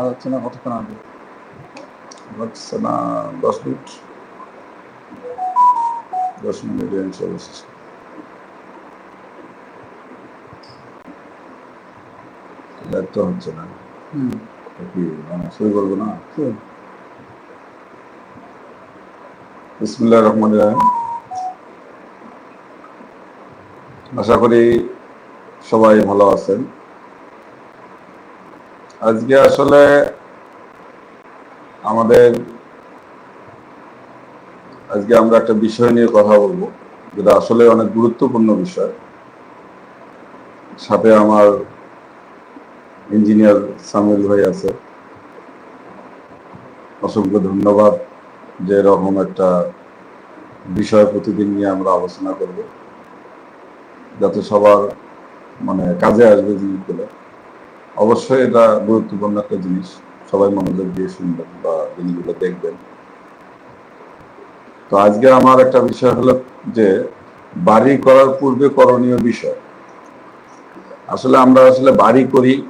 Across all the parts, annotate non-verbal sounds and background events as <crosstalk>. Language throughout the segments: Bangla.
আলোচনা কতক্ষণ হচ্ছে না। দশ মিনিট। দশ মিনিট ইনশাল্লাহ শেষ। Live তো হচ্ছে না। কি মানে শুরু করব না? Sure. বিসমুল্লাহ রহমান রাহিম। আশা করি সবাই ভালো আছেন। আজকে আসলে আমাদের, আজকে আমরা একটা বিষয় নিয়ে কথা বলব, যেটা আসলে অনেক গুরুত্বপূর্ণ বিষয়। সাথে আমার ইঞ্জিনিয়ার সামিল ভাই আছে। অসংখ্য ধন্যবাদ যে এরকম একটা বিষয় প্রতিদিন নিয়ে আমরা আলোচনা করব, যাতে সবার মানে কাজে আসবে জিনিসগুলো। অবশ্যই এটা গুরুত্বপূর্ণ একটা জিনিস। সবাই মনোযোগ দিয়ে শুনবেন বা জিনিসগুলো দেখবেন। তো আজকে আমার একটা বিষয় হলো যে, বাড়ি করার পূর্বে করণীয় বিষয়। আসলে আমরা আসলে বাড়ি করি,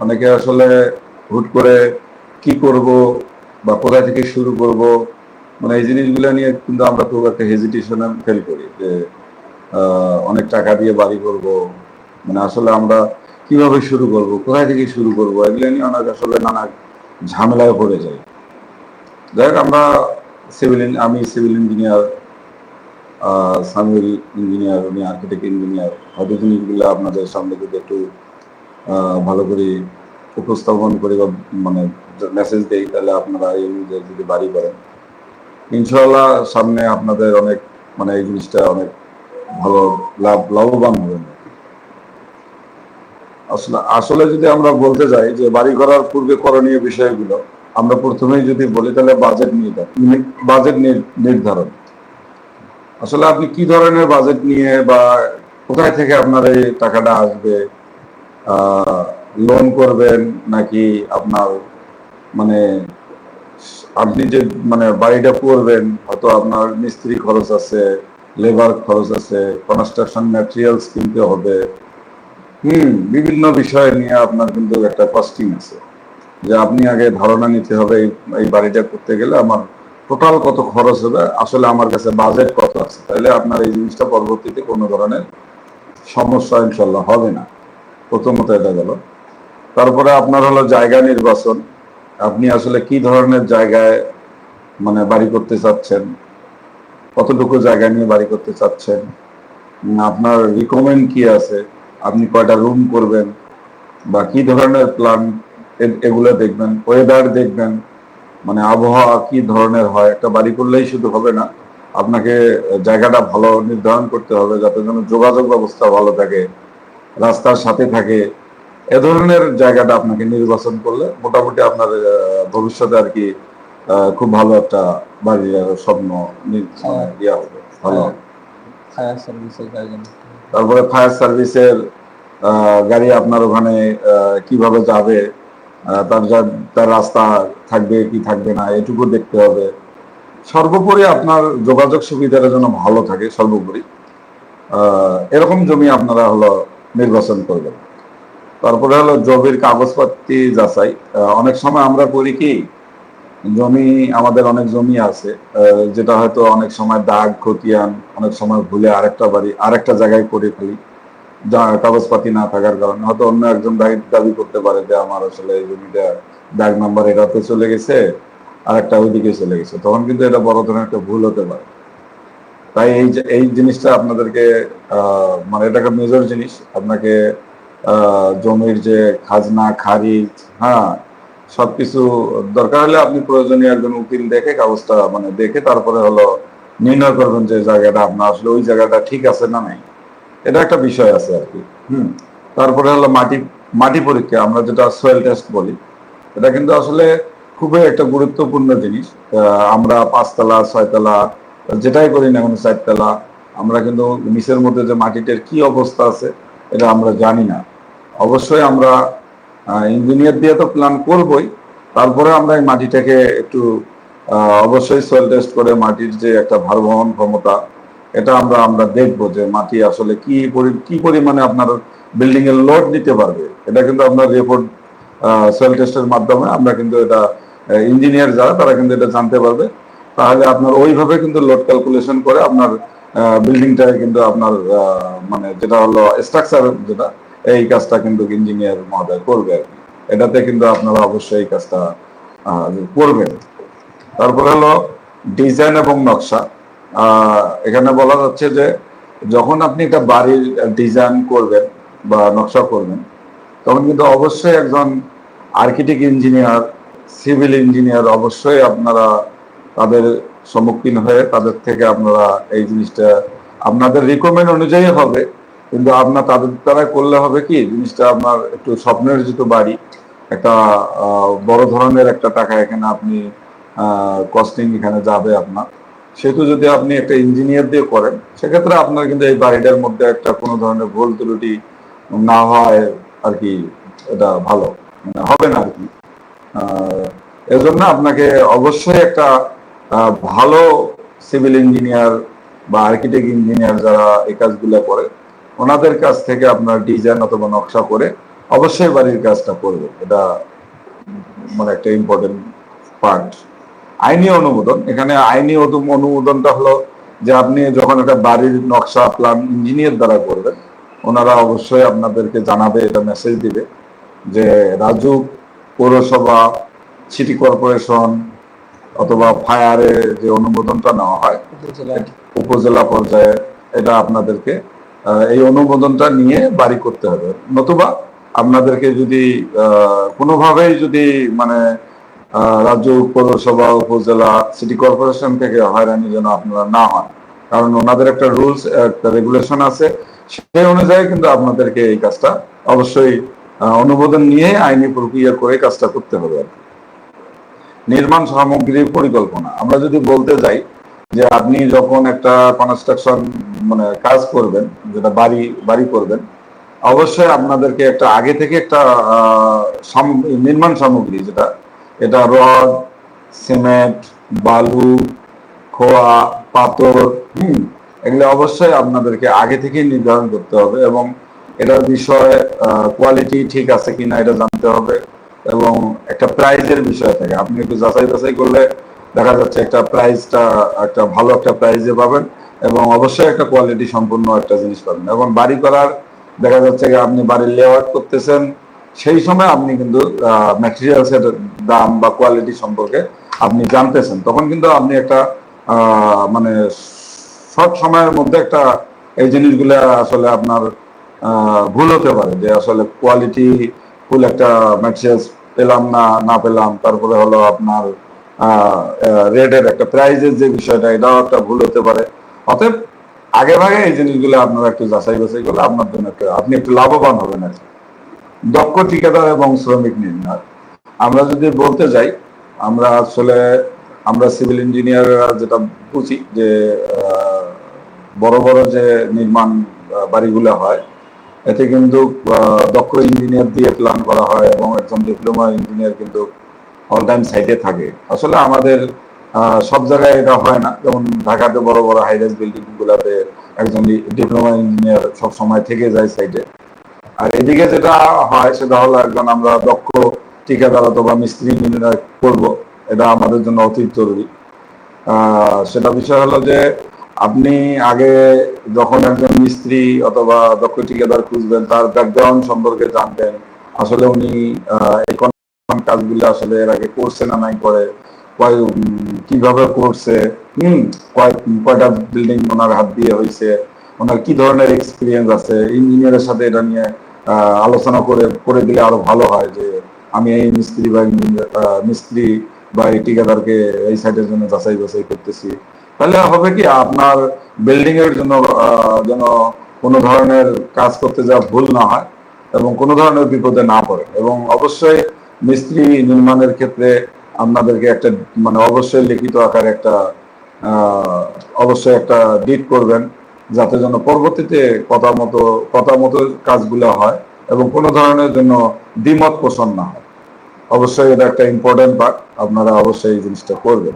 অনেকে আসলে হুট করে কি করব বা কোথা থেকে শুরু করব মানে এই জিনিসগুলো নিয়ে কিন্তু আমরা খুব একটা হেজিটেশনে ফেল করি যে অনেক টাকা দিয়ে বাড়ি করব। মানে আসলে আমরা কীভাবে শুরু করব? কোথায় থেকে শুরু করব? এগুলো নিয়ে অনেক আসলে নানা ঝামেলায় পড়ে যায় যাই আমরা সিভিল আমি সিভিল ইঞ্জিনিয়ার সামিউল ইঞ্জিনিয়ার উনি আর্কিটেক্ট ইঞ্জিনিয়ার হয়তো জিনিসগুলো আপনাদের সামনে যদি একটু ভালো করে উপস্থাপন করি বা মানে মেসেজ দেই, তাহলে আপনারা এই অনুযায়ী যদি বাড়ি করেন। ইনশাল্লাহ সামনে আপনাদের অনেক মানে এই জিনিসটা অনেক ভালো, লাভ, লাভবান হবেন আসলে আসলে যদি আমরা বলতে যাই যে বাড়ি করার পূর্বে করণীয় বিষয়গুলো, আমরা প্রথমেই যদি বলি তাহলে বাজেট নির্ধারণ বাজেট নির্ধারণ। আসলে আপনি কি ধরনের বাজেট নিয়ে বা কোথায় থেকে আপনার এই টাকাটা আসবে? লোন করবেন নাকি আপনার মানে আপনি যে মানে বাড়িটা করবেন, হয়তো আপনার মিস্ত্রি খরচ আছে লেবার খরচ আছে কনস্ট্রাকশন ম্যাটেরিয়ালস কিনতে হবে হুম, বিভিন্ন বিষয় নিয়ে আপনার কিন্তু একটা কস্টিং আছে। যে আপনি আগে ধারণা নিতে হবে এই- বাড়িটা করতে গেলে আমার টোটাল কত খরচ হবে, আসলে আমার কাছে বাজেট কত আছে। তাহলে আপনার এই জিনিসটা পরবর্তীতে কোনো ধরনের সমস্যা ইনশাল্লাহ হবে না। প্রথমত এটা গেল। তারপরে আপনার হলো জায়গা নির্বাচন। আপনি আসলে কি ধরনের জায়গায় মানে বাড়ি করতে চাচ্ছেন? কতটুকু জায়গা নিয়ে বাড়ি করতে চাচ্ছেন? আপনার রিকমেন্ড কি আছে? আপনি কয়টা রুম করবেন বা কি ধরনের প্ল্যান এগুলো দেখবেন ওয়েদার দেখবেন মানে আবহাওয়া কি ধরনের হয়, একটা বাড়ি করলেই শুধু হবে না, আপনাকে জায়গাটা ভালো নির্ধারণ করতে হবে যাতে যেন যোগাযোগ ব্যবস্থা ভালো থাকে, রাস্তার সাথে থাকে, এ ধরনের জায়গাটা আপনাকে নির্বাচন করলে মোটামুটি আপনার ভবিষ্যতে আর কি খুব ভালো একটা বাড়ির স্বপ্ন ইয়া হবে, ভালো হবে। তারপরে ফায়ার সার্ভিসের গাড়ি আপনার ওখানে কীভাবে যাবে তার তার রাস্তা থাকবে কি থাকবে না, এটুকু দেখতে হবে। সর্বোপরি আপনার যোগাযোগ সুবিধাটা যেন ভালো থাকে, সর্বোপরি। এরকম জমি আপনারা হলো নির্বাচন করবেন। তারপরে হলো জমির কাগজপত্র যাচাই। অনেক সময় আমরা করি কি জমি, আমাদের অনেক জমি আছে যেটা হয়তো অনেক সময় দাগ, খতিয়ান, অনেক সময় ভুলে আরেকটা বাড়ি, আরেকটা জায়গায় করে ফেলি, যা কাগজপাতি না থাকার কারণে। হয়তো অন্য একজন দাবি করতে পারে যে, আমার আসলে এই জমিটা দাগ নাম্বার এটাতে চলে গেছে আর একটা ওইদিকে চলে গেছে। তখন কিন্তু এটা বড় ধরনের একটা ভুল হতে পারে। তাই এই এই জিনিসটা আপনাদেরকে মানে এটা একটা মেজর জিনিস। আপনাকে জমির যে খাজনা, খারিজ হ্যাঁ সবকিছু দরকার হলে আপনি প্রয়োজনীয় একজন উকিল দেখে কাগজটা মানে দেখে তারপরে হলো নির্ণয় করবেন যে জায়গাটা আপনার আসলে ওই জায়গাটা ঠিক আছে না নাই। এটা একটা বিষয় আছে আর কি। হুম। তারপরে হলো মাটি মাটি পরীক্ষা, আমরা যেটা সয়েল টেস্ট বলি, এটা কিন্তু আসলে খুবই একটা গুরুত্বপূর্ণ জিনিস। আমরা পাঁচতলা, ছয়তলা, যেটাই করি না কেন চারতলা, আমরা কিন্তু নিচের মধ্যে যে মাটিটার কি অবস্থা আছে, এটা আমরা জানি না। অবশ্যই আমরা ইঞ্জিনিয়ার দিয়ে তো প্ল্যান করবই। তারপরে আমরা এই মাটিটাকে একটু অবশ্যই সয়েল টেস্ট করে মাটির যে একটা ভার বহন ক্ষমতা, এটা আমরা আমরা দেখব যে মাটি আসলে কি কি পরিমাণে আপনার বিল্ডিং এর লোড নিতে পারবে। এটা কিন্তু আপনার রিপোর্ট সয়েল টেস্টের মাধ্যমে আমরা কিন্তু এটা ইঞ্জিনিয়ার যারা, তারা কিন্তু এটা জানতে পারবে। তাহলে আপনার ওইভাবে কিন্তু লোড ক্যালকুলেশন করে আপনার বিল্ডিংটা কিন্তু আপনার মানে যেটা হলো স্ট্রাকচার যেটা এই কাজটা কিন্তু ইঞ্জিনিয়ার মহোদয় করবে আর কি। এটাতে কিন্তু আপনারা অবশ্যই এই কাজটা করবেন। তারপরে হলো ডিজাইন এবং নকশা। এখানে বলা যাচ্ছে যে যখন আপনি একটা বাড়ির ডিজাইন করবেন বা নকশা করবেন, তখন কিন্তু অবশ্যই একজন আর্কিটেক্ট ইঞ্জিনিয়ার, সিভিল ইঞ্জিনিয়ার অবশ্যই আপনারা তাদের সম্মুখীন হয়ে তাদের থেকে আপনারা এই জিনিসটা আপনাদের রিকমেন্ড অনুযায়ী হবে। কিন্তু আপনার তাদের দ্বারা করলে হবে কি? জিনিসটা আপনার একটু স্বপ্নের যেহেতু বাড়ি, একটা বড় ধরনের একটা টাকা এখানে আপনি কস্টিং এখানে যাবে আপনার। সেহেতু যদি আপনি একটা ইঞ্জিনিয়ার দিয়ে করেন, সেক্ষেত্রে আপনার কিন্তু এই বাড়িটার মধ্যে একটা কোনো ধরনের ভুল ত্রুটি না হয় আর কি এটা ভালো। মানে হবে না আর কি। এজন্য আপনাকে অবশ্যই একটা ভালো সিভিল ইঞ্জিনিয়ার বা আর্কিটেক্ট ইঞ্জিনিয়ার যারা এই কাজগুলো করে ওনাদের কাছ থেকে আপনার ডিজাইন অথবা নকশা করে অবশ্যই বাড়ির কাজটা করবে। এটা মানে একটা ইম্পর্টেন্ট পার্ট আইনি অনুমোদন। এখানে আইনি অনুমোদনটা হলো যে আপনি যখন একটা বাড়ির নকশা প্ল্যান ইঞ্জিনিয়ার দ্বারা করবেন ওনারা অবশ্যই আপনাদেরকে জানাবে এটা মেসেজ দিবে যে রাজু পৌরসভা সিটি কর্পোরেশন অথবা ফায়ারে যে অনুমোদনটা নেওয়া হয় উপজেলা পর্যায়ে এটা আপনাদেরকে এই অনুমোদনটা নিয়ে বাড়ি করতে হবে। নতুবা আপনাদেরকে যদি কোনোভাবেই যদি মানে রাজ্য পৌরসভা, উপজেলা সিটি কর্পোরেশন থেকে হয়রানি যেন আপনারা না হন। কারণ ওনাদের একটা রুলস একটা রেগুলেশন আছে। সেই অনুযায়ী কিন্তু আপনাদেরকে এই কাজটা অবশ্যই অনুমোদন নিয়ে আইনি প্রক্রিয়া করে কাজটা করতে হবে আর নির্মাণ সামগ্রীর পরিকল্পনা। আমরা যদি বলতে যাই যে আপনি যখন একটা কনস্ট্রাকশন মানে কাজ করবেন, যেটা বাড়ি বাড়ি করবেন, অবশ্যই আপনাদেরকে একটা আগে থেকে একটা নির্মাণ সামগ্রী, যেটা, এটা রড, সিমেন্ট, বালু, খোয়া, পাথর, হুম, এগুলো অবশ্যই আপনাদেরকে আগে থেকেই নির্ধারণ করতে হবে এবং এটার বিষয়ে কোয়ালিটি ঠিক আছে কিনা এটা জানতে হবে এবং একটা প্রাইজের বিষয় থাকে। আপনি একটু যাচাই বাছাই করলে দেখা যাচ্ছে একটা প্রাইসটা একটা ভালো একটা প্রাইজে পাবেন এবং অবশ্যই একটা কোয়ালিটি সম্পূর্ণ একটা জিনিস পাবেন। এবং বাড়ি করার দেখা যাচ্ছে আপনি বাড়ির লেআউট করতেছেন, সেই সময় আপনি কিন্তু ম্যাটেরিয়ালস এর দাম বা কোয়ালিটি সম্পর্কে আপনি জানতেছেন। তখন কিন্তু আপনি একটা মানে শর্ট সময়ের মধ্যে একটা এই জিনিসগুলো আসলে আপনার ভুল হতে পারে যে আসলে কোয়ালিটি ফুল একটা ম্যাটেরিয়ালস পেলাম না না পেলাম, তারপরে হলো আপনার রেটের একটা প্রাইজের যে বিষয়টা, এটাও একটা ভুল হতে পারে অতএব, আগে ভাগে এই জিনিসগুলো আপনারা একটু যাচাই বাছাই করলে আপনার জন্য একটা, আপনি একটু লাভবান হবেন আর। দক্ষ ঠিকাদার এবং শ্রমিক নির্ণয় আমরা যদি বলতে যাই, আমরা আসলে, আমরা সিভিল ইঞ্জিনিয়াররা যেটা বুঝি যে বড় বড় যে নির্মাণ বাড়িগুলো হয়, এতে কিন্তু দক্ষ ইঞ্জিনিয়ার দিয়ে প্ল্যান করা হয় এবং একজন ডিপ্লোমা ইঞ্জিনিয়ার কিন্তু অল সাইটে থাকে। আসলে আমাদের সব জায়গায় এটা হয় না। যেমন ঢাকাতে বড় বড় হাইরাইজ বিল্ডিং গুলাতে একজন ডিপ্লোমা ইঞ্জিনিয়ার সব সময় থেকে যায় সাইটে আর এদিকে যেটা হয়, সেটা হলো একজন আমরা দক্ষ ঠিকাদার অথবা মিস্ত্রি ইঞ্জিনিয়ার করব। এটা আমাদের জন্য অতি জরুরি। সেটা বিষয় হলো যে, আপনি আগে যখন একজন মিস্ত্রি অথবা দক্ষ ঠিকাদার খুঁজবেন, তার ব্যাকগ্রাউন্ড সম্পর্কে জানবেন। আসলে উনি কোন কাজগুলো আসলে এর আগে করছে না, নাই করে। কীভাবে করছে? হম কয়টা বিল্ডিং ওনার হাত দিয়ে হয়েছে ওনার কি ধরনের এক্সপিরিয়েন্স আছে? ইঞ্জিনিয়ারের সাথে এটা নিয়ে আলোচনা করে করে দিলে আরও ভালো হয় যে আমি এই মিস্ত্রি বা মিস্ত্রি বা এই ঠিকাদারকে এই সাইডের জন্য যাচাই বাছাই করতেছি। তাহলে হবে কি, আপনার বিল্ডিং এর জন্য যেন কোনো ধরনের কাজ করতে যা ভুল না হয় এবং কোনো ধরনের বিপদে না পড়ে এবং অবশ্যই মিস্ত্রি নির্মাণের ক্ষেত্রে আপনাদেরকে একটা মানে অবশ্যই লিখিত আকারে একটা অবশ্যই একটা ডিট করবেন, যাতে যেন পরবর্তীতে কথা মতো কথা মতো কাজগুলো হয় এবং কোনো ধরনের জন্য দ্বিমত পোষণ না হয়। অবশ্যই এটা একটা ইম্পর্টেন্ট পার্ট আপনারা অবশ্যই এই জিনিসটা করবেন।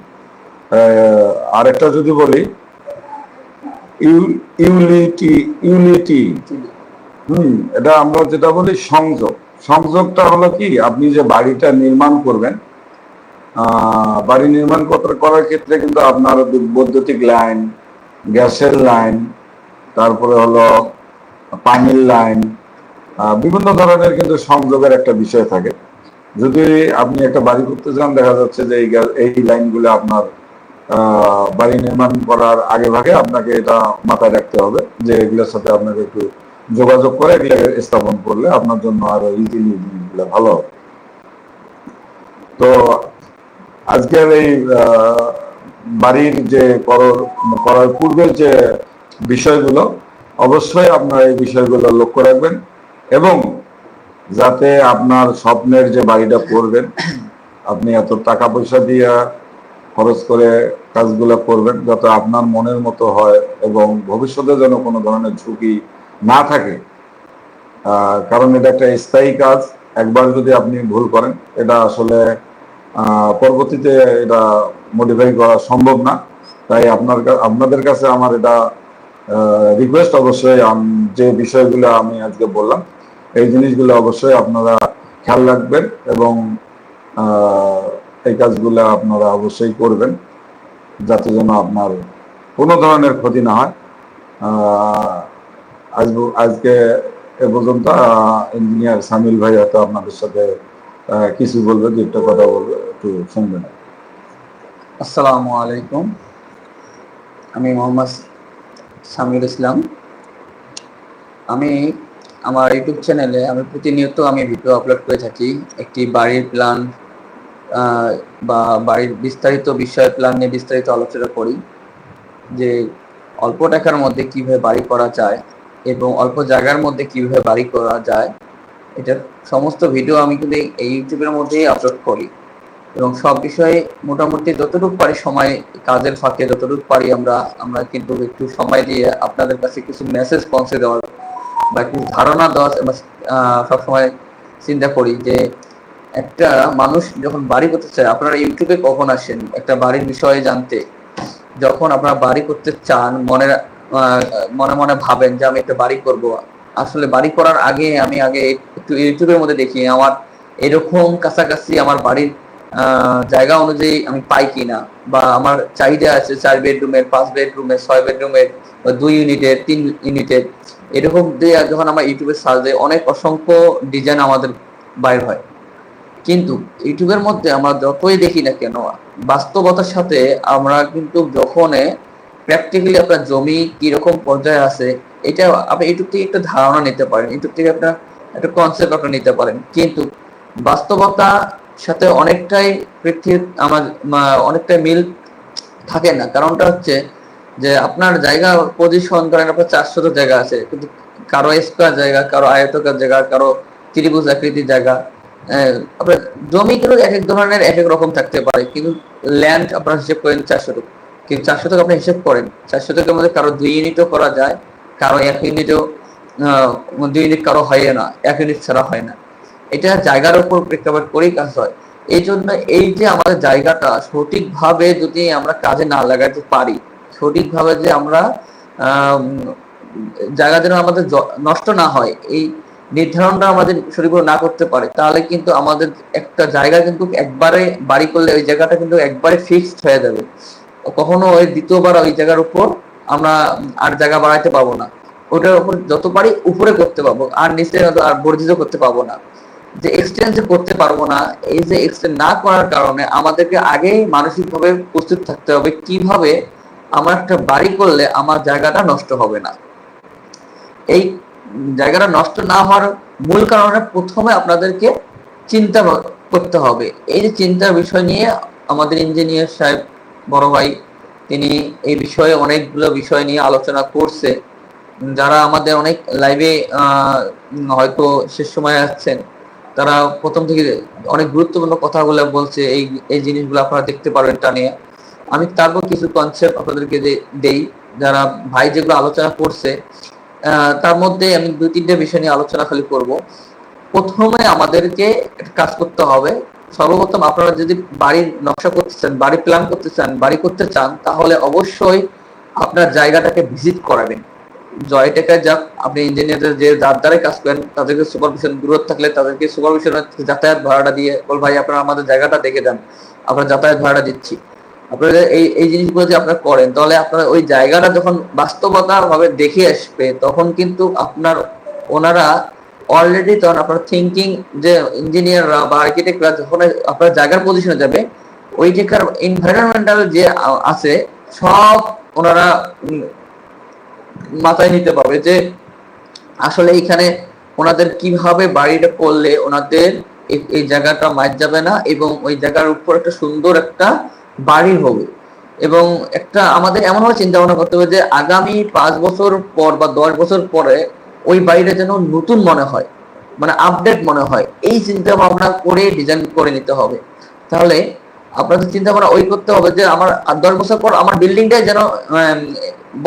আরেকটা যদি বলি, ইউ- ইউলিটি ইউনিটি হুম, এটা আমরা যেটা বলি সংযোগ। সংযোগটা হলো কি, আপনি যে বাড়িটা নির্মাণ করবেন বাড়ি নির্মাণ করার- ক্ষেত্রে কিন্তু আপনার বৈদ্যুতিক লাইন, গ্যাসের লাইন, তারপরে হলো পানির লাইন বিভিন্ন ধরনের কিন্তু সংযোগের একটা বিষয় থাকে। যদি আপনি একটা বাড়ি করতে চান দেখা যাচ্ছে যে এই লাইনগুলো আপনার বাড়ি নির্মাণ করার আগে ভাগে আপনাকে এটা মাথায় রাখতে হবে যে এগুলোর সাথে আপনাকে একটু যোগাযোগ করে এগুলো স্থাপন করলে আপনার জন্য আরও ইজিলি জিনিসগুলো ভালো তো আজকের এই বাড়ির যে করর পূর্বের যে বিষয়গুলো, অবশ্যই আপনারা এই বিষয়গুলো লক্ষ্য রাখবেন এবং যাতে আপনার স্বপ্নের যে বাড়িটা করবেন, আপনি এত টাকা পয়সা দিয়ে খরচ করে কাজগুলো করবেন যাতে আপনার মনের মতো হয় এবং ভবিষ্যতে যেন কোনো ধরনের ঝুঁকি না থাকে কারণ এটা একটা স্থায়ী কাজ। একবার যদি আপনি ভুল করেন, এটা আসলে পরবর্তীতে এটা মডিফাই করা সম্ভব না। তাই আপনার আপনাদের কাছে আমার এটা রিকোয়েস্ট অবশ্যই যে বিষয়গুলো আমি আজকে বললাম, এই জিনিসগুলো অবশ্যই আপনারা খেয়াল রাখবেন এবং এই কাজগুলো আপনারা অবশ্যই করবেন, যাতে যেন আপনার কোনো ধরনের ক্ষতি না হয়। আজ আজকে এ পর্যন্ত ইঞ্জিনিয়ার সামিল ভাই হয়তো আপনাদের সাথে কিছু বলবে, দু একটা কথা বলবে, একটু শুনবেন। আসসালামু আলাইকুম। আমি মোহাম্মদ ইসলাম। আমি আমার ইউটিউব চ্যানেলে আমি প্রতিনিয়ত আমি ভিডিও আপলোড করে থাকি। একটি বাড়ির প্ল্যান বা বাড়ির বিস্তারিত বিষয় প্ল্যান নিয়ে বিস্তারিত আলোচনা করি। যে অল্প টাকার মধ্যে কীভাবে বাড়ি করা যায় এবং অল্প জায়গার মধ্যে কীভাবে বাড়ি করা যায়, এটার সমস্ত ভিডিও আমি কিন্তু এই- ইউটিউবের মধ্যেই আপলোড করি। এবং সব বিষয়ে মোটামুটি যতটুকু পারি সময়, কাজের ফাঁকে যতটুকু পারি আমরা আমরা কিন্তু একটু সময় দিয়ে আপনাদের কাছে কিছু মেসেজ পৌঁছে দেওয়ার বা কিছু ধারণা দেওয়ার সবসময় চিন্তা করি যে একটা মানুষ যখন বাড়ি করতে চায়, আপনারা ইউটিউবে কখন আসেন? একটা বাড়ির বিষয়ে জানতে। যখন আপনারা বাড়ি করতে চান, মনে মনে মনে ভাবেন যে আমি একটা বাড়ি করব। আসলে বাড়ি করার আগে আমি আগে একটু ইউটিউবের মধ্যে দেখি আমার এরকম কাছাকাছি আমার বাড়ির জায়গা অনুযায়ী আমি পাই কিনা বা আমার চাহিদা আছে চার বেডরুমের, পাঁচ বেডরুমের, ছয় বেডরুমের দুই ইউনিটের, তিন ইউনিটের। এরকম দিয়ে যখন আমরা ইউটিউবে সার্চ দেয় অনেক অসংখ্য ডিজাইন আমাদের বাইর হয়। কিন্তু ইউটিউবের মধ্যে আমরা যতই দেখি না কেন, বাস্তবতার সাথে আমরা কিন্তু যখন প্র্যাকটিক্যালি আপনার জমি কীরকম পর্যায়ে আছে এটা আপনি ইউটিউব থেকে একটা ধারণা নিতে পারেন ইউটিউব থেকে আপনার একটা কনসেপ্ট আপনি নিতে পারেন। কিন্তু বাস্তবতা সাথে অনেকটাই পৃথিবীর আমার অনেকটাই মিল থাকে না। কারণটা হচ্ছে যে আপনার জায়গা পজিশন করেন আপনার চারশত জায়গা আছে কিন্তু কারও স্কোয়ার জায়গা কারও আয়তকার জায়গা কারও ত্রিভুজ আকৃতির জায়গা আহ, আপনার জমি কিন্তু এক এক ধরনের এক এক রকম থাকতে পারে কিন্তু ল্যান্ড আপনার হিসেব করেন চারশো কিন্তু চারশো টাকা আপনি হিসেব করেন চারশো টাকার মধ্যে কারও দুই ইউনিটও করা যায় কারও এক ইউনিটও দুই ইউনিট কারও হয় না এক ইউনিট ছাড়া হয় না। এটা জায়গার উপর প্রেক্ষাপট করেই কাজ হয়। এই জন্য এই যে আমাদের জায়গাটা সঠিকভাবে যদি আমরা কাজে না লাগাতে পারি সঠিকভাবে যে আমরা আম, জায়গা যেন আমাদের নষ্ট না হয় এই নির্ধারণটা আমাদের শরীর না করতে পারে তাহলে কিন্তু আমাদের একটা জায়গা কিন্তু একবারে বাড়ি করলে ওই জায়গাটা কিন্তু একবারে ফিক্সড হয়ে যাবে। কখনো ওই দ্বিতীয়বার ওই জায়গার উপর আমরা আর জায়গা বাড়াইতে পারব না। ওটার উপর যত পারি উপরে করতে পারব, আর নিচে আর বর্ধিত করতে পারব না। যে এক্সটেন্ড করতে পারব না, এই যে এক্সটেন্ড না করার কারণে আমাদেরকে আগেই মানসিকভাবে প্রস্তুত থাকতে হবে কীভাবে আমার একটা বাড়ি করলে আমার জায়গাটা নষ্ট হবে না। এই জায়গাটা নষ্ট না হওয়ার মূল কারণে প্রথমে আপনাদেরকে চিন্তা করতে হবে। এই যে চিন্তার বিষয় নিয়ে আমাদের ইঞ্জিনিয়ার সাহেব বড় ভাই, তিনি এই বিষয়ে অনেকগুলো বিষয় নিয়ে আলোচনা করছে। যারা আমাদের অনেক লাইভে হয়তো শেষ সময় আসছেন তারা প্রথম থেকে অনেক গুরুত্বপূর্ণ কথাগুলো বলছে, এই এই জিনিসগুলো আপনারা দেখতে পারবেন তা নিয়ে আমি তারপর কিছু কনসেপ্ট আপনাদেরকে দেই। যারা ভাই যেগুলো আলোচনা করছে তার মধ্যে আমি দুই তিনটে বিষয় নিয়ে আলোচনা খালি করব। প্রথমে আমাদেরকে কাজ করতে হবে সর্বপ্রথম আপনারা যদি বাড়ির নকশা করতে চান বাড়ি প্ল্যান করতে চান বাড়ি করতে চান, তাহলে অবশ্যই আপনার জায়গাটাকে ভিজিট করাবেন। যাক, আপনি যে কাজ করেন, তাদেরকে সুপারভিশন থাকলে তাদেরকে যাতায়াত ভাড়াটা দিয়ে, বল ভাই, আপনারা আমাদের জায়গাটা দেখে দেন। আপনার যাতায়াত ভাড়াটা দিচ্ছি। আপনারা এই এই জিনিসগুলো যে আপনারা করেন, তাহলে আপনারা ওই জায়গাটা যখন বাস্তবতা ভাবে দেখে আসবে, তখন কিন্তু আপনার ওনারা অলরেডি তখন আপনার থিঙ্কিং যে ইঞ্জিনিয়াররা বা আর্কিটেক্টরা যখন আপনার জায়গার পজিশনে যাবে, ওই জায়গার এনভায়রনমেন্টাল যে আছে, সব ওনারা মাথায় নিতে পারবে যে আসলে এখানে ওনাদের কীভাবে বাড়িটা করলে ওনাদের এই জায়গাটা মার যাবে না এবং ওই জায়গার উপর একটা সুন্দর একটা বাড়ি হবে। এবং একটা আমাদের এমনভাবে চিন্তা ভাবনা করতে হবে যে আগামী পাঁচ বছর পর বা দশ বছর পরে ওই বাড়িটা যেন নতুন মনে হয় মানে আপডেট মনে হয়, এই চিন্তা ভাবনা করে ডিজাইন করে নিতে হবে। তাহলে আপনাদের চিন্তা ভাবনা ওই করতে হবে যে আমার দশ বছর পর আমার বিল্ডিংটাই যেন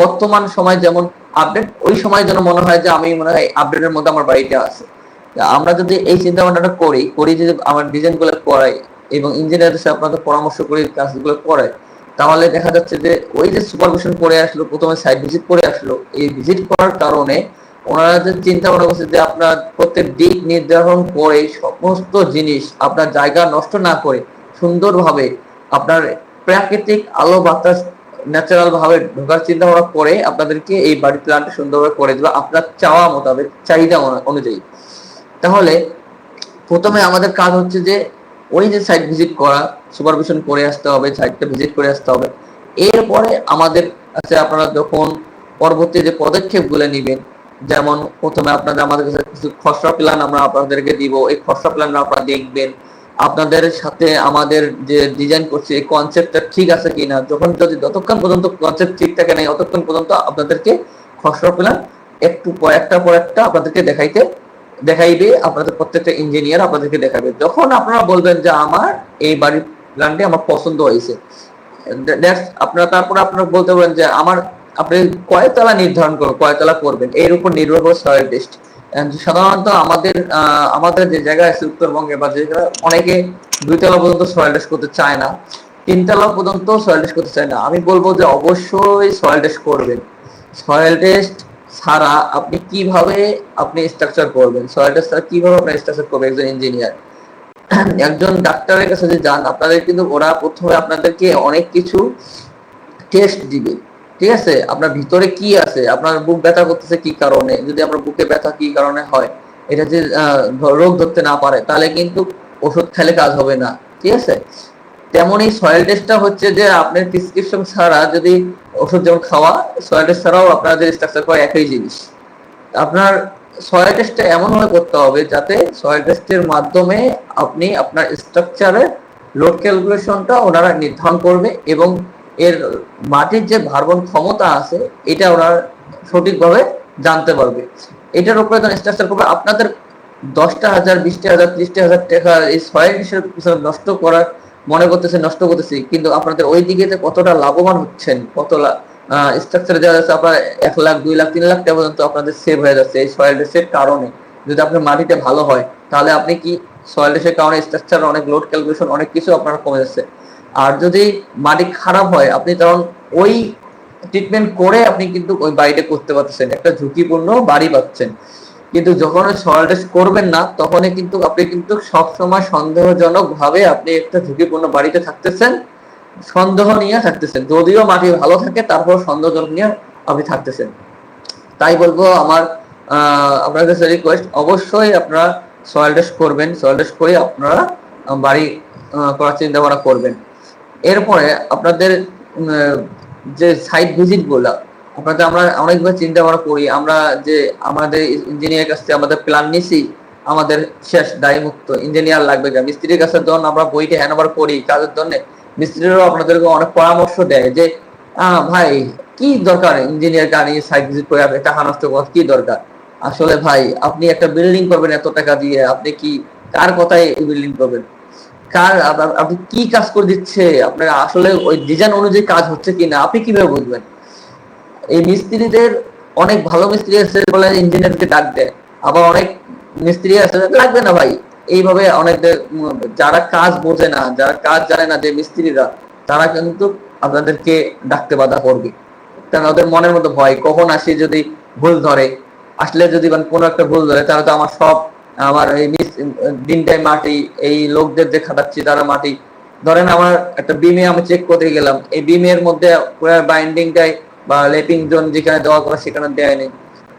বর্তমান সময় যেমন আপডেট ওই সময় যেন মনে হয় যে আমি মনে হয় আপডেটের মধ্যে আমার বাড়িটা আছে। আমরা যদি এই চিন্তা ভাবনাটা করি করি যদি আমার ডিজাইনগুলো করাই এবং ইঞ্জিনিয়ারদের সাথে আপনাদের পরামর্শ করে কাজগুলো করাই, তাহলে দেখা যাচ্ছে যে ওই যে সুপারভিশন করে আসলো, প্রথমে সাইট ভিজিট করে আসলো, এই ভিজিট করার কারণে ওনারা যে চিন্তা ভাবনা করছে যে আপনার প্রত্যেক দিক নির্ধারণ করে সমস্ত জিনিস আপনার জায়গা নষ্ট না করে সুন্দরভাবে আপনার প্রাকৃতিক আলো বাতাস ন্যাচারাল ভাবে ঢোকার চিন্তা ভাবনা করে আপনাদেরকে এই বাড়ি প্ল্যানটা সুন্দরভাবে করে দেবে। আপনার চাওয়া মোতাবেক, চাহিদা অনু- অনুযায়ী। তাহলে প্রথমে আমাদের কাজ হচ্ছে যে ওই যে সাইট ভিজিট করা সুপারভিশন করে আসতে হবে সাইটটা ভিজিট করে আসতে হবে। এরপরে আমাদের কাছে আপনারা যখন পরবর্তী যে পদক্ষেপগুলো নেবেন যেমন প্রথমে আপনাদের আমাদের কাছে কিছু খসড়া প্ল্যান আমরা আপনাদেরকে দিব। এই খসড়া প্ল্যান আপনারা দেখবেন। আপনাদের সাথে আমাদের যে ডিজাইন করছি, এই কনসেপ্টটা ঠিক আছে কিনা? যখন যদি যতক্ষণ পর্যন্ত কনসেপ্ট ঠিক থাকে নাই ততক্ষণ পর্যন্ত আপনাদেরকে খসড়া প্ল্যান একটু পর একটা পর একটা আপনাদেরকে দেখাইতে, দেখাইবে, আপনাদের প্রত্যেকটা ইঞ্জিনিয়ার আপনাদেরকে দেখাবে। যখন আপনারা বলবেন যে আমার এই বাড়ির প্ল্যানটি আমার পছন্দ হয়েছে আপনারা তারপরে আপনারা বলতে পারেন যে আমার আপনি কয়তলা নির্ধারণ করবেন কয়তলা করবেন? এর উপর নির্ভর করে সয়েল টেস্ট সাধারণত আমাদের আমাদের যে জায়গায় আছে উত্তরবঙ্গে বা যে অনেকে দুইতলা পর্যন্ত সয়েল টেস্ট করতে চায় না তিনতলা পর্যন্ত সয়েল টেস্ট করতে চায় না। আমি বলব যে অবশ্যই সয়েল টেস্ট করবেন। সয়েল টেস্ট ছাড়া আপনি কীভাবে আপনি স্ট্রাকচার করবেন? সয়েল টেস্ট ছাড়া কীভাবে আপনি স্ট্রাকচার করবেন একজন ইঞ্জিনিয়ার একজন ডাক্তারের কাছে যে যান, আপনাদের কিন্তু ওরা প্রথমে আপনাদেরকে অনেক কিছু টেস্ট দিবে। ঠিক আছে? আপনার ভিতরে কি আছে? আপনার বুক ব্যথা করতেছে কি কারণে? যদি আপনার বুকে ব্যথা কি কারণে হয়? এটা যে রোগ ধরতে না পারে, তাহলে কিন্তু ওষুধ খেলে কাজ হবে না, ঠিক আছে? তেমনই সয়েল টেস্টটা হচ্ছে যে আপনার প্রেসক্রিপশন ছাড়া যদি ওষুধ যেমন খাওয়া সয়েল টেস্ট ছাড়াও আপনার যে স্ট্রাকচার করা একই জিনিস। আপনার সয়েল টেস্টটা এমন ভাবে করতে হবে যাতে সয়েল টেস্টের মাধ্যমে আপনি আপনার স্ট্রাকচারের লোড ক্যালকুলেশনটা ওনারা নির্ধারণ করবে এবং এর মাটির যে ভার্বন ক্ষমতা আছে, এটা ওনারা সঠিকভাবে জানতে পারবে। এটার উপরে যখন স্ট্রাকচার করবে, আপনাদের দশটা হাজার, বিশটা হাজার, ত্রিশটা হাজার টাকা এই সয়েল হিসেবে পিছনে নষ্ট করার, মনে করতেছে, নষ্ট করতেছি, কিন্তু আপনাদের ওই দিকে যে কতটা লাভবান হচ্ছেন, কত স্ট্রাকচারে যাওয়া যাচ্ছে, আপনার এক লাখ, দুই লাখ, তিন লাখ টাকা পর্যন্ত আপনাদের সেভ হয়ে যাচ্ছে এই সয়েল টেস্টের কারণে। যদি আপনার মাটিতে ভালো হয়, তাহলে আপনি কি সয়েল টেস্টের কারণে স্ট্রাকচার অনেক লোড ক্যালকুলেশন অনেক কিছু আপনার কমে যাচ্ছে। আর যদি মাটি খারাপ হয়, আপনি তখন ওই ট্রিটমেন্ট করে আপনি কিন্তু ওই বাড়িটা করতে পারতেছেন। একটা ঝুঁকিপূর্ণ বাড়ি পাচ্ছেন। কিন্তু যখন সয়েল টেস্ট করবেন না, তখনই কিন্তু আপনি কিন্তু সবসময় সন্দেহজনক ভাবে আপনি একটা ঝুঁকিপূর্ণ বাড়িতে থাকতেছেন, সন্দেহ নিয়ে থাকতেছেন। যদিও মাটি ভালো থাকে তারপর সন্দেহজনক নিয়ে আপনি থাকতেছেন। তাই বলব আমার আপনার কাছে রিকোয়েস্ট অবশ্যই আপনারা সয়েল টেস্ট করবেন। সয়েল টেস্ট করে আপনারা বাড়ি করার চিন্তা ভাবনা করবেন। এরপরে আপনাদের যে সাইট ভিজিটগুলা, আপনাদের আমরা অনেকবার চিন্তা ভাবনা করি। আমরা যে আমাদের ইঞ্জিনিয়ার কাছ আমাদের প্ল্যান নিছি, আমাদের শেষ দায়ী মুক্ত ইঞ্জিনিয়ার লাগবে কেন মিস্ত্রির কাছে যখন আমরা বইটা হ্যান্ড ওভার করি কাজের জন্য, মিস্ত্রিরাও আপনাদেরকে অনেক পরামর্শ দেয় যে ভাই, কি দরকার ইঞ্জিনিয়ার গাড়ি সাইট ভিজিট করে? আপনি টাকা নষ্ট কি দরকার? আসলে ভাই, আপনি একটা বিল্ডিং করবেন এত টাকা দিয়ে, আপনি কি, কার কথায় বিল্ডিং করবেন? কার আপনি কি কাজ করে দিচ্ছে? আপনার আসলে ওই ডিজাইন অনুযায়ী কাজ হচ্ছে কিনা আপনি কীভাবে বুঝবেন? এই মিস্ত্রিদের, অনেক ভালো মিস্ত্রি আছে বলে ইঞ্জিনিয়ারকে ডাক দেয়। আবার অনেক মিস্ত্রি আছে লাগবে না ভাই। এইভাবে অনেক যারা কাজ বোঝে না, যারা কাজ জানে না যে মিস্ত্রিরা, তারা কিন্তু আপনাদেরকে ডাকতে বাধা করবে কারণ ওদের মনের মধ্যে ভয়। কখন আসি যদি ভুল ধরে? আসলে যদি মানে কোনো একটা ভুল ধরে, তাহলে তো আমার সব আমার এই মিস- দিনটাই মাটি, এই লোকদের যে খাটাচ্ছি তারা মাটি। ধরেন আমার একটা বিমে আমি চেক করতে গেলাম। এই বিমের মধ্যে বাইন্ডিংটাই বা লেপিং জোন যেখানে দেওয়ার কথা সেখানে দেয় নেই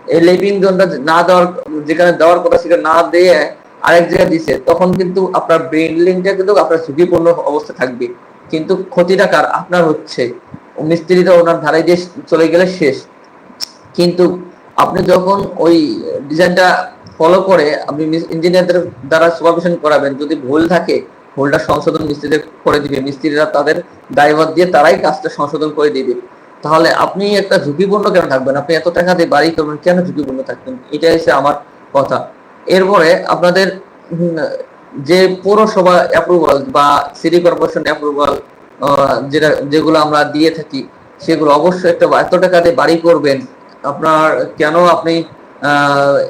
এই লেপিং জোনটা না দেওয়ার, যেখানে দেওয়ার কথা সেখানে না দিয়ে আরেক জায়গায় দিছে। তখন কিন্তু আপনার বিল্ডিংটা কিন্তু আপনার ঝুঁকিপূর্ণ অবস্থা থাকবে। কিন্তু ক্ষতিটা কার? আপনার হচ্ছে। মিস্ত্রিটা ওনার ধারে দিয়ে চলে গেলে শেষ। কিন্তু আপনি যখন ওই ডিজাইনটা ফলো করে আপনি ইঞ্জিনিয়ারদের দ্বারা সুপারভিশন করাবেন। যদি ভুল থাকে, ভুলটা সংশোধন মিস্ত্রিদের করে দিবে। মিস্ত্রিরা তাদের ড্রাইভার দিয়ে তারাই কাজটা সংশোধন করে দিবে। তাহলে আপনি একটা ঝুঁকিপূর্ণ কেন থাকবেন? আপনি এত টাকা দিয়ে বাড়ি করবেন, কেন ঝুঁকিপূর্ণ থাকবেন? এটা হচ্ছে আমার কথা। এরপরে আপনাদের যে পৌরসভা অ্যাপ্রুভাল বা সিটি কর্পোরেশন অ্যাপ্রুভাল যেটা, যেগুলো আমরা দিয়ে থাকি, সেগুলো অবশ্যই একটা, এত টাকা দিয়ে বাড়ি করবেন, আপনার কেন আপনি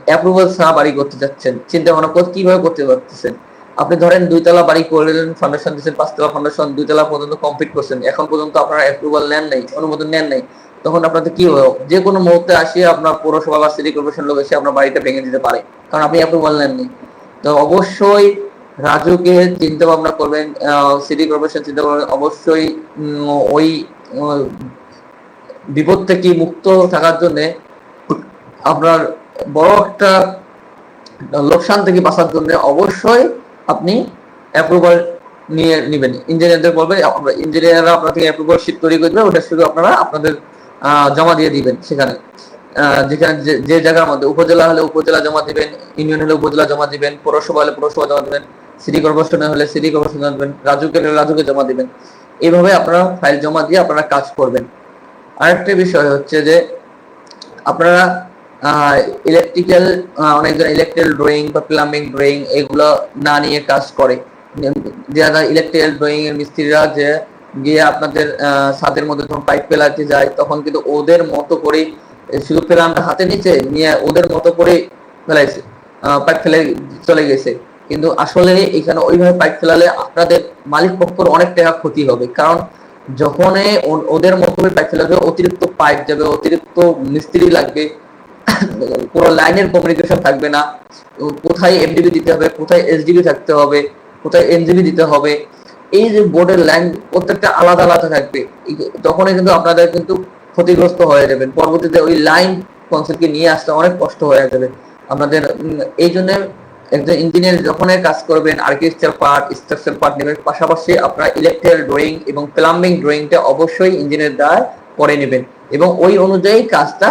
অ্যাপ্রুভাল ছাড়া বাড়ি করতে যাচ্ছেন। চিন্তা ভাবনা করে কীভাবে করতে পারতেছেন? আপনি ধরেন দুইতলা বাড়ি করলেন ফাউন্ডেশন দিচ্ছেন পাঁচতলা ফাউন্ডেশন দুইতলা পর্যন্ত কমপ্লিট করছেন। এখন পর্যন্ত আপনারা অ্যাপ্রুভাল নেন নাই, অনুমোদন নেন নাই। তখন আপনাদের কি হবে? যে কোনো মুহূর্তে আসিয়ে আপনার পৌরসভা বা সিটি কর্পোরেশন লোক এসে আপনার বাড়িটা ভেঙে দিতে পারে, কারণ আপনি অ্যাপ্রুভাল নেননি তো অবশ্যই রাজুকে চিন্তা ভাবনা করবেন সিটি কর্পোরেশন চিন্তা করবেন। অবশ্যই ওই বিপদ থেকে মুক্ত থাকার জন্য আপনার বড় একটা লোকসান থেকে বাঁচার জন্য অবশ্যই আপনি অ্যাপ্রুভাল নিয়ে নেবেন। ইঞ্জিনিয়ারদের বলবেন ইঞ্জিনিয়াররা আপনার থেকে অ্যাপ্রুভাল শিট তৈরি করে দেবে, ওটা শুধু আপনারা আপনাদের জমা দিয়ে দিবেন সেখানে। যেখানে যে জায়গার মধ্যে, উপজেলা হলে উপজেলা জমা দিবেন ইউনিয়ন হলে উপজেলা জমা দিবেন, পৌরসভা হলে পৌরসভা জমা দিবেন সিটি কর্পোরেশন হলে সিটি কর্পোরেশন জমা দিবেন রাজুকে হলে রাজুকে জমা দিবেন। এইভাবে আপনারা ফাইল জমা দিয়ে আপনারা কাজ করবেন। আরেকটা বিষয় হচ্ছে যে, আপনারা ইলেকট্রিক্যাল অনেকজন ইলেকট্রিক্যাল ড্রয়িং বা প্লাম্বিং ড্রয়িং এগুলো না নিয়ে কাজ করে। যারা ইলেকট্রিক্যাল ড্রয়িং এর মিস্ত্রিরা যে গিয়ে আপনাদের ছাদের মধ্যে যখন পাইপ ফেলাতে যায়, তখন কিন্তু ওদের মতো করে শুধু প্লানটা হাতে নিচে নিয়ে ওদের মতো করে ফেলাইছে পাইপ ফেলে চলে গেছে। কিন্তু আসলে এখানে ওইভাবে পাইপ ফেলালে আপনাদের মালিক পক্ষের অনেক টাকা ক্ষতি হবে। কারণ যখন ওদের মতো করে পাইপ ফেলাবে, অতিরিক্ত পাইপ যাবে, অতিরিক্ত মিস্ত্রি লাগবে <coughs> পুরো লাইনের কমিউনিকেশন থাকবে না। কোথায় এমডিবি দিতে হবে, কোথায় এসডিবি থাকতে হবে, কোথায় এনজিবি দিতে হবে, এই যে বোর্ডের লাইন প্রত্যেকটা আলাদা আলাদা থাকবে। তখনই কিন্তু আপনাদের কিন্তু ক্ষতিগ্রস্ত হয়ে যাবেন। পরবর্তীতে ওই লাইন কনসেপ্টকে নিয়ে আসতে অনেক কষ্ট হয়ে যাবে। আপনাদের এই জন্য একজন ইঞ্জিনিয়ার যখন কাজ করবেন আর্কিটেকচার পার্ট স্ট্রাকচার পার্ট নেবেন, পাশাপাশি আপনারা ইলেকট্রিক্যাল ড্রয়িং এবং প্লাম্বিং ড্রয়িংটা অবশ্যই ইঞ্জিনিয়ার দ্বারা করে নেবেন। এবং ওই অনুযায়ী কাজটা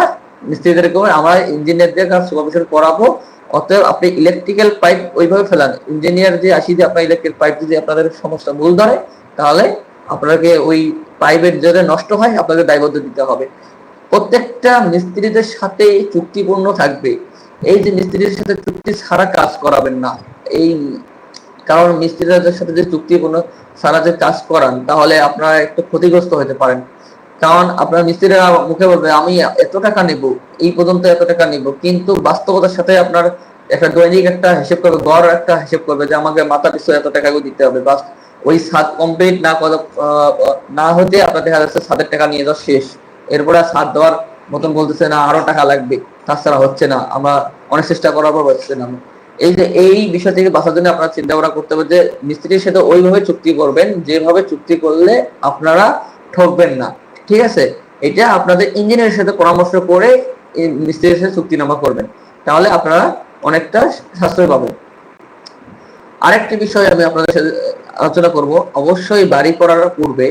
মিস্ত্রিদের করে আমরা ইঞ্জিনিয়ারদের কাজ সুপারভিশন করাবো। অতএব আপনি ইলেকট্রিক্যাল পাইপ ওইভাবে ফেলান। ইঞ্জিনিয়ার যে আসি যে আপনার ইলেকট্রিক পাইপ যদি আপনাদের সমস্যা ভুল ধরে, তাহলে আপনাকে ওই পাইপের জন্য নষ্ট হয়, আপনাকে দায়বদ্ধ দিতে হবে। প্রত্যেকটা মিস্ত্রিদের সাথে চুক্তিপূর্ণ থাকবে। এই যে মিস্ত্রিদের সাথে চুক্তি ছাড়া কাজ করাবেন না, এই কারণ মিস্ত্রিদের সাথে যে চুক্তিপূর্ণ ছাড়া যে কাজ করান, তাহলে আপনারা একটু ক্ষতিগ্রস্ত হতে পারেন। কারণ আপনার মিস্ত্রিরা মুখে বলবে, আমি এত টাকা নিব, এই পর্যন্ত এত টাকা নিব। কিন্তু বাস্তবতার সাথে আপনার একটা দৈনিক একটা হিসেব করবে, গড় একটা হিসেব করবে যে আমাকে মাথা পিছু এত টাকা দিতে হবে। বাস ওই ছাদ কমপ্লিট না করা না হতে আপনার দেখা যাচ্ছে ছাদের টাকা নিয়ে যাওয়া শেষ। এরপরে ছাদ দেওয়ার মতন বলতেছে না, আরও টাকা লাগবে। তাছাড়া হচ্ছে না, আমরা অনেক চেষ্টা করার পর হচ্ছে না। এই যে এই বিষয় থেকে বাঁচার জন্য আপনারা চিন্তা ভাবনা করতে হবে যে মিস্ত্রির সাথে ওইভাবে চুক্তি করবেন, যেভাবে চুক্তি করলে আপনারা ঠকবেন না। ঠিক আছে? এটা আপনাদের ইঞ্জিনিয়ারের সাথে পরামর্শ করে মিস্ত্রির সাথে চুক্তিনামা করবেন। তাহলে আপনারা অনেকটা সাশ্রয় পাবেন। আরেকটি বিষয় আমি আপনাদের সাথে আলোচনা করব। অবশ্যই বাড়ি করার পূর্বে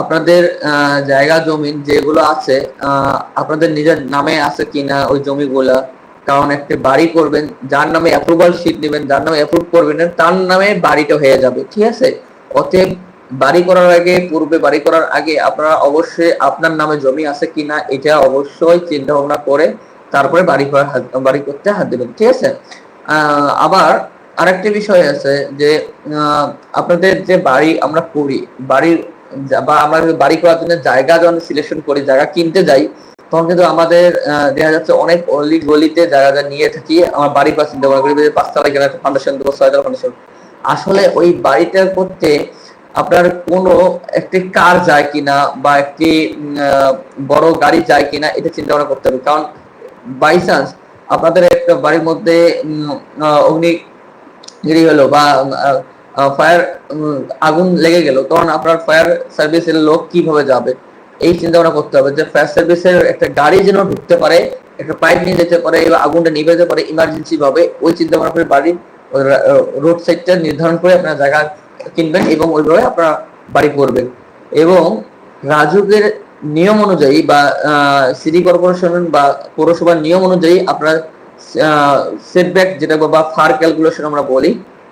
আপনাদের জায়গা জমি যেগুলো আছে আপনাদের নিজের নামে আছে কিনা ওই জমিগুলা, কারণ একটা বাড়ি করবেন, যার নামে অ্যাপ্রুভাল শিট নেবেন, যার নামে অ্যাপ্রুভ করবেন, তার নামে বাড়িটা হয়ে যাবে, ঠিক আছে? অতএব বাড়ি করার আগে, পূর্বে বাড়ি করার আগে আপনারা অবশ্যই আপনার নামে জমি আছে কিনা, এটা অবশ্যই চিন্তা ভাবনা করে তারপরে বাড়ি করার বাড়ি করতে হাত দেবেন, ঠিক আছে? আবার আরেকটি বিষয় আছে যে আপনাদের যে বাড়ি আমরা করি, বাড়ির বা আমরা বাড়ি করার জন্য জায়গা যখন সিলেকশন করি, জায়গা কিনতে যাই, তখন কিন্তু আমাদের দেখা যাচ্ছে অনেক অলি গলিতে জায়গা নিয়ে থাকি, আমার বাড়ির পাশে চিন্তা করি পাঁচতলা কেন ফাউন্ডেশন দেবো ছয়তলা ফাউন্ডেশন আসলে ওই বাড়িটা করতে আপনার কোনো একটি কার যায় কিনা বা একটি বড় গাড়ি যায় কিনা, এটা চিন্তা ভাবনা করতে হবে। কারণ বাই চান্স আপনাদের একটা বাড়ির মধ্যে অগ্নি গিরি হলো বা ফায়ার আগুন লেগে গেল, তখন আপনার ফায়ার সার্ভিসের লোক কীভাবে যাবে? এই চিন্তা ভাবনা করতে হবে যে ফায়ার সার্ভিসের একটা গাড়ি যেন ঢুকতে পারে, একটা পাইপ নিয়ে যেতে পারে বা আগুনটা নিভে যেতে পারে ইমার্জেন্সি ভাবে, ওই চিন্তা ভাবনা করে বাড়ির রোড সাইডটা নির্ধারণ করে আপনার জায়গা কিনবেন এবং ওইভাবে আপনারা বাড়ি করবেন। এবং রাজুকের নিয়ম অনুযায়ী বা সিটি কর্পোরেশন বা পৌরসভার নিয়ম অনুযায়ী আপনার সেটব্যাক যেটা বা ফার ক্যালকুলেশন আমরা বলি,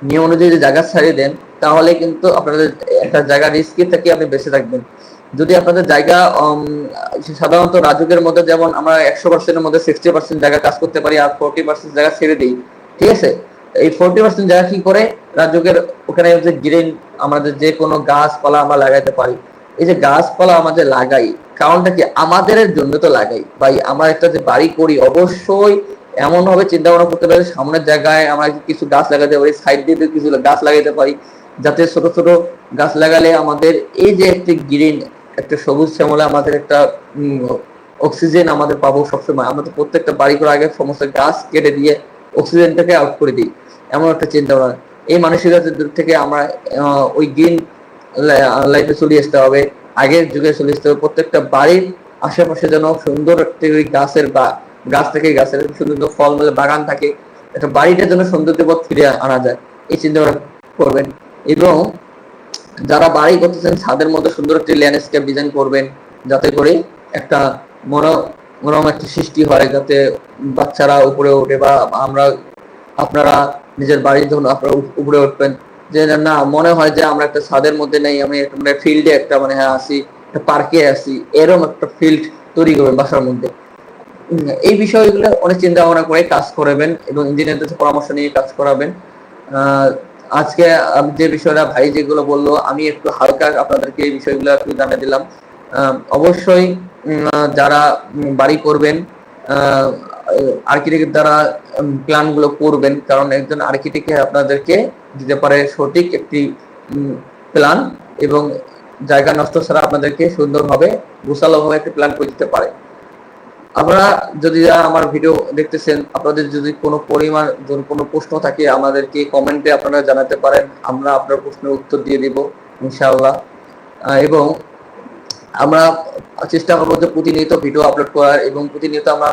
নিয়ম অনুযায়ী যদি জায়গা ছাড়িয়ে দেন, তাহলে কিন্তু আপনাদের একটা জায়গা রিস্কি থেকে আপনি বেঁচে থাকবেন। যদি আপনাদের জায়গা সাধারণত রাজুকের মধ্যে যেমন আমরা একশো পার্সেন্টের মধ্যে সিক্সটি পার্সেন্ট জায়গা কাজ করতে পারি আর ফোরটি পার্সেন্ট জায়গা ছেড়ে দিই, ঠিক আছে? এই ফোরটি পার্সেন্ট জায়গা কি করে রাজুকের ওখানে যে গ্রিন আমাদের যে কোনো গাছপালা আমরা লাগাইতে পারি। এই যে গাছপালা আমাদের লাগাই, কারণটা কি? আমাদের জন্য তো লাগাই। ভাই, আমরা একটা যে বাড়ি করি, অবশ্যই এমন ভাবে চিন্তা ভাবনা করতে পারি, সামনের জায়গায় আমরা কিছু গাছ লাগাতে পারি সাইড দিয়ে কিছু গাছ লাগাতে পারি, যাতে ছোট ছোট গাছ লাগালে আমাদের এই যে একটি গ্রিন একটা সবুজ শ্যামলা আমাদের একটা অক্সিজেন আমাদের পাবো সবসময়। আমরা তো প্রত্যেকটা বাড়ি করার আগে সমস্ত গাছ কেটে দিয়ে অক্সিজেনটাকে আউট করে দিই। এমন একটা চিন্তা ভাবনা এই মানসিকতার দূর থেকে আমরা ওই গ্রিন লাইফে চলে আসতে হবে, আগের যুগে চলে আসতে হবে, প্রত্যেকটা বাড়ির আশেপাশে যেন সুন্দর একটি ওই গাছের বা, গাছ থেকে, গাছের সুন্দর সুন্দর ফল মূলের বাগান থাকে, একটা বাড়িটা যেন সৌন্দর্যবোধ ফিরে আনা যায়, এই চিন্তা করবেন। এবং যারা বাড়ি করতেছেন, ছাদের মধ্যে সুন্দর একটি ল্যান্ডস্কেপ ডিজাইন করবেন, যাতে করে একটা মনো, মনোরম একটা সৃষ্টি হয়, যাতে বাচ্চারা উপরে ওঠে বা আমরা, আপনারা নিজের বাড়ি যখন আপনারা উপরে উঠবেন। যে না মনে হয় যে আমরা একটা ছাদের মধ্যে নেই, আমি মানে ফিল্ডে একটা মানে হ্যাঁ আসি একটা পার্কে আসি এরকম একটা ফিল্ড তৈরি করবেন বাসার মধ্যে। এই বিষয়গুলো অনেক চিন্তা ভাবনা করে কাজ করাবেন এবং ইঞ্জিনিয়ারদের পরামর্শ নিয়ে কাজ করাবেন। আজকে আমি যে বিষয়টা ভাই যেগুলো বলল, আমি একটু হালকা আপনাদেরকে এই বিষয়গুলো একটু জানিয়ে দিলাম। অবশ্যই যারা বাড়ি করবেন আর্কিটেক্ট দ্বারা প্ল্যানগুলো করবেন। কারণ একজন আর্কিটেক্ট আপনাদেরকে দিতে পারে সঠিক একটি প্ল্যান এবং জায়গা নষ্ট ছাড়া আপনাদেরকে সুন্দরভাবে গোছালোভাবে একটি প্ল্যান করে দিতে পারে। আপনারা যদি আমার ভিডিও দেখতেছেন, আপনাদের যদি কোনো পরিমাণ, যদি কোনো প্রশ্ন থাকে, আমাদেরকে কমেন্টে আপনারা জানাতে পারেন। আমরা আপনার প্রশ্নের উত্তর দিয়ে দিব, ইনশাআল্লাহ। এবং আমরা চেষ্টা করব যে প্রতিনিয়ত ভিডিও আপলোড করার এবং প্রতিনিয়ত আমরা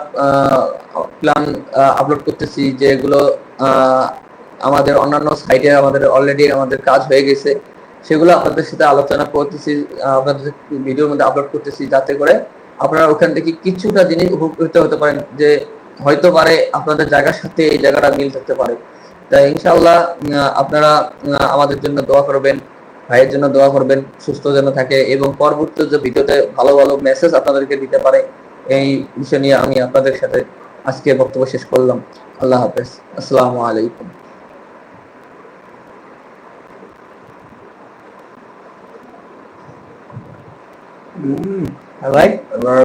প্ল্যান আপলোড করতেছি যেগুলো আমাদের অন্যান্য সাইটে আমাদের অলরেডি আমাদের কাজ হয়ে গেছে। সেগুলো আপনাদের সাথে আলোচনা করতেছি আপনাদের ভিডিওর মধ্যে আপলোড করতেছি যাতে করে আপনারা ওখান থেকে কিছুটা জিনিস উপকৃত হতে পারেন যে হয়তো পারে আপনাদের জায়গার সাথে এই জায়গাটা মিল থাকতে পারে। তাই ইনশাআল্লাহ আপনারা আমাদের জন্য দোয়া করবেন। ভাইয়ের জন্য দোয়া করবেন সুস্থ যেন থাকে এবং পরবর্তী যে ভিডিওতে ভালো ভালো মেসেজ আপনাদেরকে দিতে পারে এই বিষয় নিয়ে আমি আপনাদের সাথে আজকে বক্তব্য শেষ করলাম। আল্লাহ হাফেজ। আসসালামু আলাইকুম। ভাই?